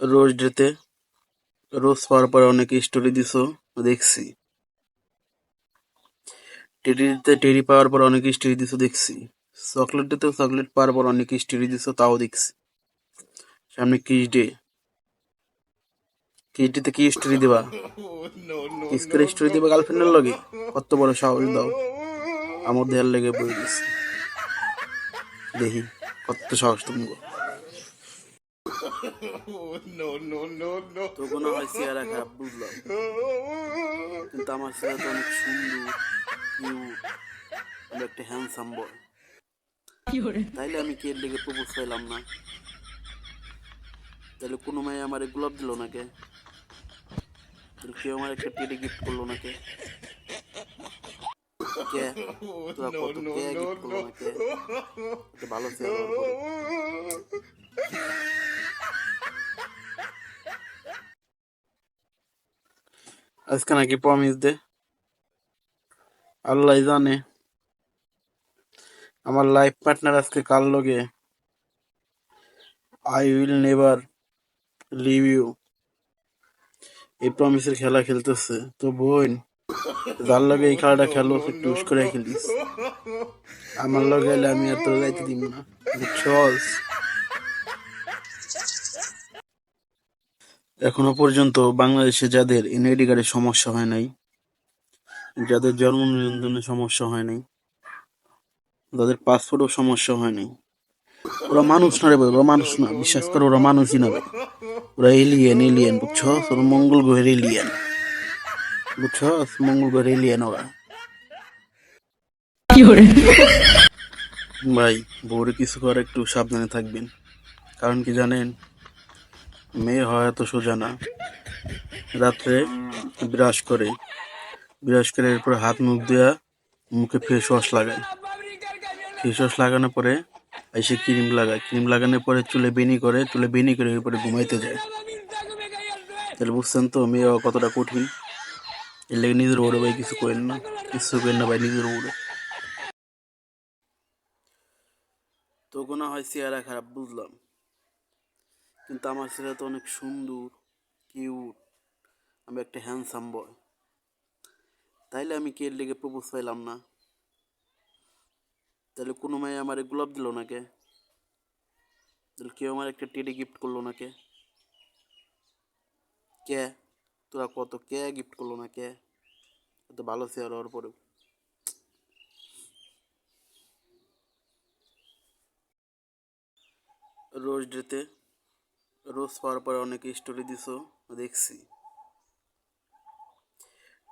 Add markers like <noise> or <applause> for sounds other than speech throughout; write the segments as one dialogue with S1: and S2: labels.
S1: রোজ ডেতে, রোজ পাওয়ার পরে অনেকে স্টোরি দিছো, দেখছি। টেডি দিতে টেডি পাওয়ার পর অনেকে স্টোরি দিছো, দেখছি। চকলেট দিতে চকলেট পাওয়ার পর অনেকে স্টোরি দিছো, তাও দেখছি। সামনে কিস ডে কিস ডেতে কি স্টোরি দেবা? কিস করে স্টোরি দেবা গার্লফ্রেন্ডের লগে? কত বড় সাহস দাও। আমার দেহার লেগে বই দিছি দেখি, কত সাহস তুমি তো কোনো চেহারা খারাপ বুঝলাম কিন্তু আমার চেহারা অনেক সুন্দর কিউট আমি একটা হ্যান্ডসাম বয় তাইলে আমি কে লেগে প্রপোজ পাইলাম না তাহলে কোনো মেয়ে আমার গোলাপ দিল না কে তাহলে কেউ আমার একটা টেডি গিফট করল না কে কে তোরা কত কে গিফট করল না কে একটা ভালো চেহারা ওর করে। আজকে নাকি প্রমিস দে। আল্লাহ জানে। আমার লাইফ পার্টনার আজকে কার লগে? I will never leave you এই প্রমিসের খেলা খেলতেছে। তো বোন, যার লগে এই খেলাটা খেলো টুস করে খেলিস। আমার লগে আমি আর যাইতে দিব না। বুঝছস? এখনও পর্যন্ত বাংলাদেশে যাদের এনআইডি কার্ডের সমস্যা হয় নাই যাদের জন্ম নিবন্ধনের সমস্যা হয় নাই যাদের পাসপোর্টও সমস্যা হয় নাই ওরা মানুষ না রে ভাই, ওরা মানুষ না বিশ্বাস করো ওরা মানুষই না ভাই। ওরা এলিয়েন এলিয়েন বুঝছ? ওরা মঙ্গল গ্রহের এলিয়েন বুঝছ? মঙ্গল গ্রহের এলিয়েন ওরা। ভাই ভোরে কিছু করে একটু সাবধানে থাকবেন। কারণ কি জানেন? মেয়ে হয় এত সোজা না। রাত্রে বিরাজ করে বিরাজ করে এরপরে হাত মুখ দেওয়া মুখে ফেস ওয়াশ লাগায়। ফেস ওয়াশ লাগানোর পরে এসে ক্রিম লাগায়। ক্রিম লাগানোর পরে চুলে বেনি করে, চুলে বেনি করে এরপরে ঘুমাইতে যায়। তাহলে বুঝছেন তো, মেয়ে কতটা কঠিন। এর লেগে নিজের ওরে ভাই কিছু করেন না। কিছু করেন না ভাই, নিজের ওরে তো কোনো হয় চেহারা খারাপ, বুঝলাম। কিন্তু আমার ছেলে তো অনেক সুন্দর কিউট আমি একটা হ্যান্ডসাম বয় তাইলে আমি কে লেগে প্রপোজ পাইলাম না? তাহলে কোনো মেয়ে আমার গোলাপ দিল না কে? তাহলে কেউ আমার একটা টেডি গিফট করল না কে? তোরা কত কে গিফট করল না কে? এত ভালো চেয়ার হওয়ার পরেও। রোজ ডেতে রোজ পাওয়ার পরে অনেকে স্টোরি দিছো, দেখছি।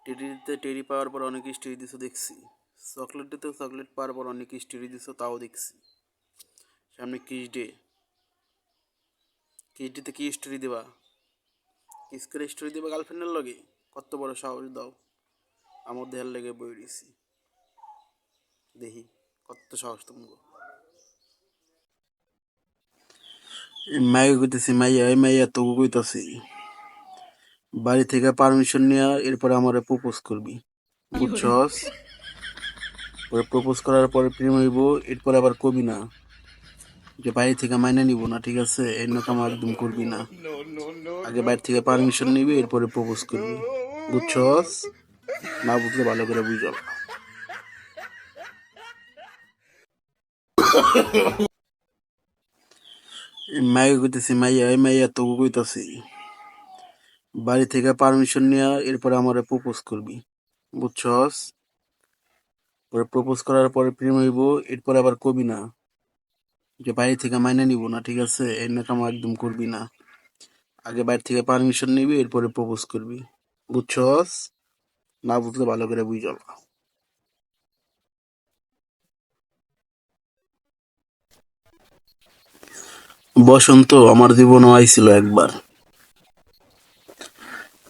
S1: টেডি দিতে টেডি পাওয়ার পর অনেকে স্টোরি দিছো, দেখছি। চকলেট দিতে চকলেট পাওয়ার পর অনেকে স্টোরি দিছো, তাও দেখছি। সামনে কিস ডে কিস ডেতে কি স্টোরি দেবা? কিস করে স্টোরি দেবা গার্লফ্রেন্ডের লগে? কত বড় সাহস দাও। আমার দেহার লেগে বই দিছি দেখি, কত সাহস তুমি মাইকে কইতেছি, মাইয়া, এই মাইয়া তো কইতাছি বাড়ি থেকে পারমিশন নিয়ে এরপরে আমারে প্রপোজ করবি। বুঝছস? পরে প্রপোজ করার পরে প্রেম হইব, এরপরে আবার কবি না। যে বাইরে থেকে মাইনে নিব না, ঠিক আছে? এর নাকাম একদম করবি না। আগে বাইরে থেকে পারমিশন নিবি, এরপরে প্রপোজ করবি। বুঝছস? না বুঝলে ভালো করে বুঝল মাইকে কইতেছি, মাইয়া, এই মাইয়া তো কইতাছি, বাড়ি থেকে পারমিশন নিয়ে এরপরে আমারে প্রপোজ করবি, বুঝছস? পরে প্রপোজ করার পরে প্রেম হইব, এরপরে আবার কবি না। যে বাড়ি থেকে মাইনে নিব না, ঠিক আছে? এর নাকাম একদম করবি না। আগে বাড়ি থেকে পারমিশন নিবি, এরপরে প্রপোজ করবি, বুঝছস? না বুঝলে ভালো করে বুঝল বসন্ত আমার জীবনও আইছিল একবার।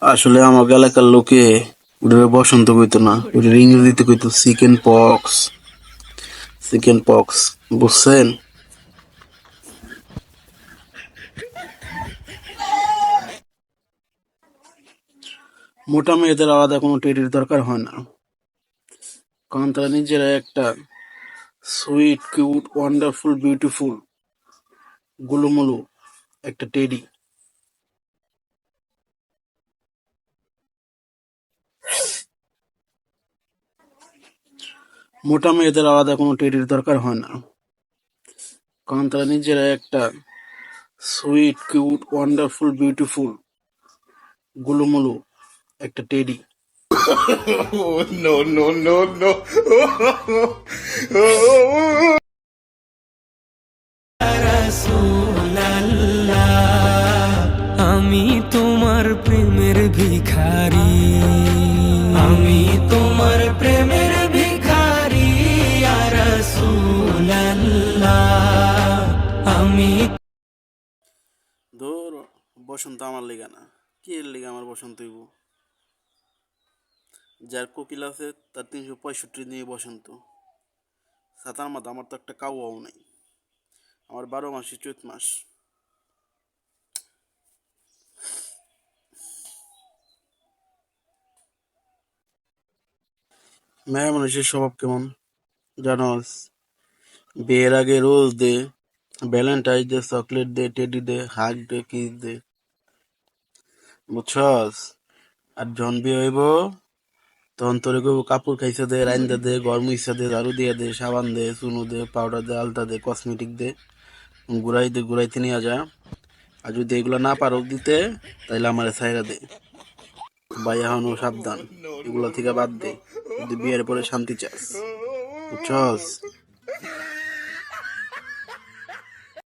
S1: আসলে আমার এলাকার লোকে ওটা বসন্ত কইতো না ওটা ইংরেজিতে কইতো চিকেন পক্স চিকেন পক্স বুঝছেন? মোটা মেয়েদের আলাদা কোনো টেরির দরকার হয় না। কারণ তারা নিজেরা একটা সুইট কিউট ওয়ান্ডারফুল বিউটিফুল গুলুমুলু একটা টেডি। মোটা মেয়েদের আলাদা কোনো টেডির দরকার হয় না। কারণ তারা নিজেরা একটা সুইট কিউট ওয়ান্ডারফুল বিউটিফুল গুলুমুলু একটা teddy. <coughs>
S2: oh, No, no, no, no. <coughs> Oh, oh, no.
S3: আমি তোমার প্রেমের ভিখারি। আমি তোমার প্রেমের ভিখারি রাসূলুল্লাহ, আমি
S1: ধর, বসন্ত আমার লেগা না। কি এর লেগে আমার বসন্ত হইব? যার কোকিল আছে, তার তিনশো পঁয়ষট্টি নিয়ে বসন্ত। সাতার মাথা, আমার তো একটা কাউয়াও নাই। আমার বারো মাসে চৈত মাস। মেয়ে মানুষের স্বভাব কেমন? জানোস বিয়ের আগে rose day Valentine day chocolate day teddy day hug day kiss day. বুঝছস আর যখন বিয়ে হইব, তখন তোরে কইব, কাপড় খাইছে দে, রাইন্দা দে গরম ইচ্ছা দে, ঝাড়ু দিয়ে দে, সাবান দে, চুনো দে পাউডার দে, আলতা দে কসমেটিক দে। দিয়ে গুড়াইতে নিয়ে যা আর যদি এগুলো না পারো দিতে তাহলে আমার সাইরা দে। ভাই, এখনও সাবধান। এগুলো থেকে বাদ দে। যদি বিয়ের পরে শান্তি চাস। বুঝছস?